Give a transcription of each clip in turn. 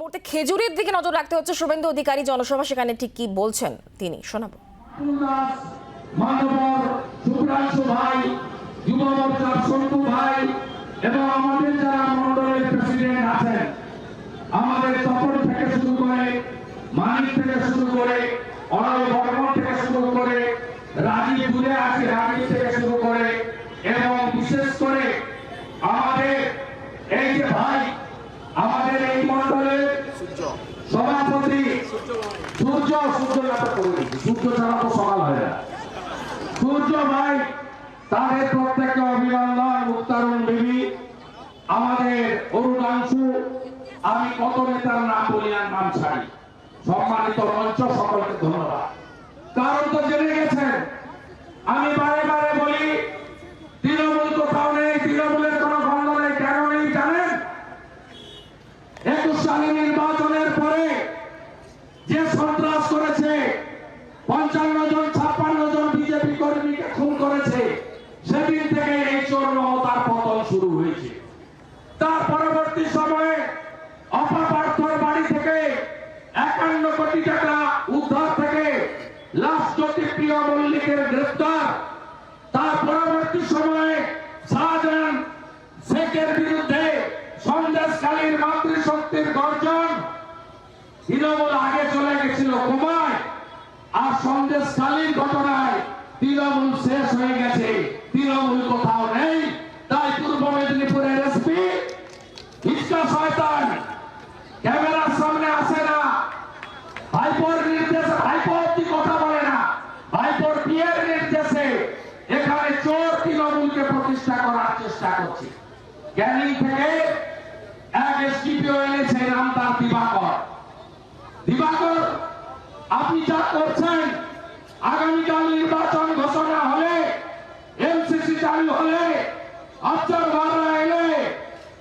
মুহূর্তে খেজুরির দিকে নজর রাখতে হচ্ছে শুভেন্দু অধিকারী জনসভা, সেখানে ঠিক কি বলছেন তিনি? শোনাবো। এবং আমাদের যারা মন্ডলের প্রেসিডেন্ট আছেন, আমাদের থেকে শুরু করে, মানিক থেকে শুরু করে বর্মন থেকে শুরু করে রাজীব আছে রাজীব থেকে শুরু করে, এবং বিশেষ করে আমাদের এই যে ভাই আমাদের এই মন্ডলের সভাপতি সূর্য সূর্য নাটক করে সূর্য ছাড়া তো সকাল হয় না। সূর্য ভাই তাদের প্রত্যেককে অভিনন্দন মুক্তারুণ বিবি আমাদের অরুণাংশু। আমি কত নেতার নাম বলি আর নাম ছাড়ি। সম্মানিত মঞ্চ সকলকে ধন্যবাদ কারণ তো জেনে গেছেন আমি বারে বারে বলি তৃণমূল কোথাও নেই তৃণমূলের কোনো গন্ধ নেই কেন নেই জানেন একুশ সালে নির্বাচনের পরে যে সন্ত্রাস করেছে, পঞ্চান্ন জন, ছাপ্পান্ন জন বিজেপি কর্মীকে খুন করেছে, সেদিন থেকে এই চোর মমতার পতন শুরু হয়েছে। তার পরবর্তী সময়ে অপাপার্থর বাড়ি থেকে একান্ন কোটি টাকা উদ্ধার থেকে লাশ জ্যোতিপ্রিয় মল্লিকের গ্রেফতার তার পরবর্তী সময়ে শাহজাহান শেখের বিরুদ্ধে সন্দেশকালীর মাতৃশক্তির গর্জন তৃণমূল আগে চলে গেছিল কুমায় আর সন্দেশকালীন ঘটনায় তৃণমূল শেষ হয়ে গেছে। তৃণমূল কোথাও নেই। তাই পূর্ব মেদিনীপুরের এসপি শয়তান, ক্যামেরার সামনে আসে না। ভাইপোর নির্দেশে, ভাইপো অব্দি কথা বলে না। ভাইপোর বিয়ের নির্দেশে এখানে চোর তৃণমূলকে প্রতিষ্ঠা করার চেষ্টা করছে। ক্যানিং থেকে এক এসডিপিও এনেছে, নাম দিবাকর। দিবাকর আপনি যা করছেন, আগামীকাল নির্বাচন ঘোষণা হলে এমসিসি চালু হলে অবজারভাররা এলে,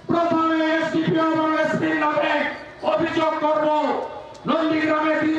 প্রথমে এসডিপিও এবং এসপির নামে অভিযোগ করব। নন্দীগ্রামে তিনশো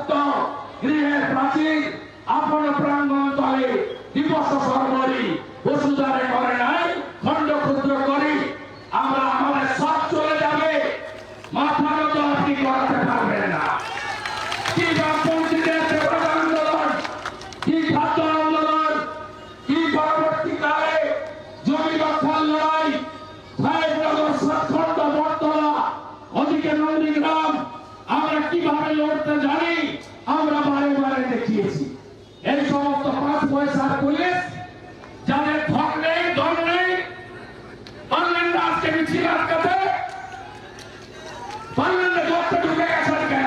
নন্দীগ্রাম আমরা কীভাবে লড়তে জানি, আমরা বারে বারে দেখিয়েছি। এই সমস্ত পাঁচ পয়সার পুলিশ, যাদের ধন নেই দম নেই অনলাইন আজকে মিছিল আটকাতে পারলেন না গর্তে ঢুকে গেছেন কেন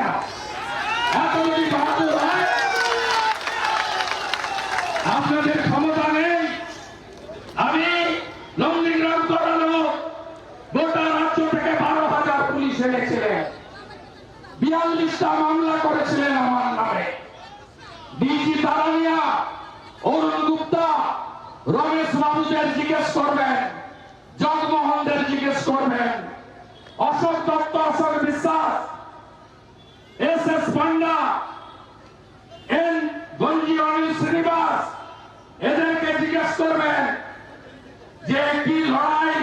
এত যদি বাহাদুর হয় আপনাদের ক্ষমতা নেই আমি নন্দীগ্রাম করানো গোটা রাজ্য থেকে বারো হাজার পুলিশ এনেছিলেন বিয়াল্লিশটা মামলা করেছিলেন আমার নামে। ডিজি তারানিয়া, অরুণ গুপ্তা, রমেশ বাবুদের জিজ্ঞেস করবেন, জগমোহনদের জিজ্ঞেস করবেন। Ashok Dutta, Ashok Biswas, S S Panda, N Ganji Anil Srinivas, এদেরকে জিজ্ঞেস করবেন যে কি লড়াই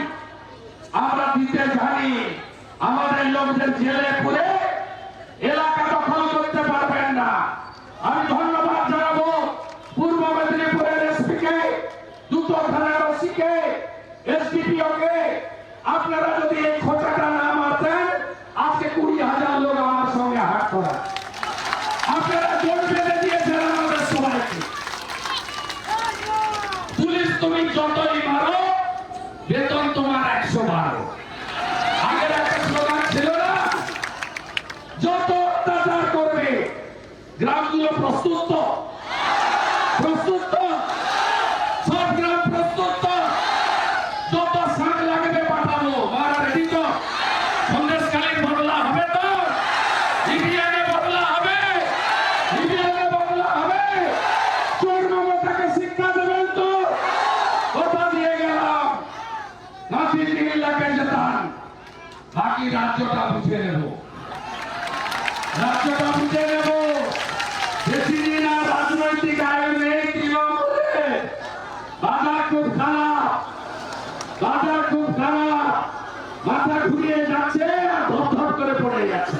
আমরা দিতে জানি। আমাদের লোকদের জেলে পুরে এলাকা দখল করতে পারবেন না আমি ধন্যবাদ জানাব পূর্ব মেদিনীপুরের এসপি কে দুটো থানার ওসি কে এসডিপিও আপনারা যদি এই খোঁচাটা না মারতেন, আজকে কুড়ি হাজার লোক আমার সঙ্গে হাত করা আপনারা জোর দিয়েছেন আমাদের সবাইকে। পুলিশ তুমি যতই মারো, বেতন তোমার একশো বারো। আগের একটা স্লোগান ছিল না? যত অত্যাচার করবে, গ্রামগুলো প্রস্তুত বাকি রাজ্যটা বুঝে নেব। রাজ্যটা বুঝে নেব। বেশিদিন আর রাজনৈতিক আয়োজনে বাজার খুব খারাপ। বাজার খুব খারাপ। মাথা ঘুরিয়ে যাচ্ছে আর ধর ধর করে পড়ে যাচ্ছে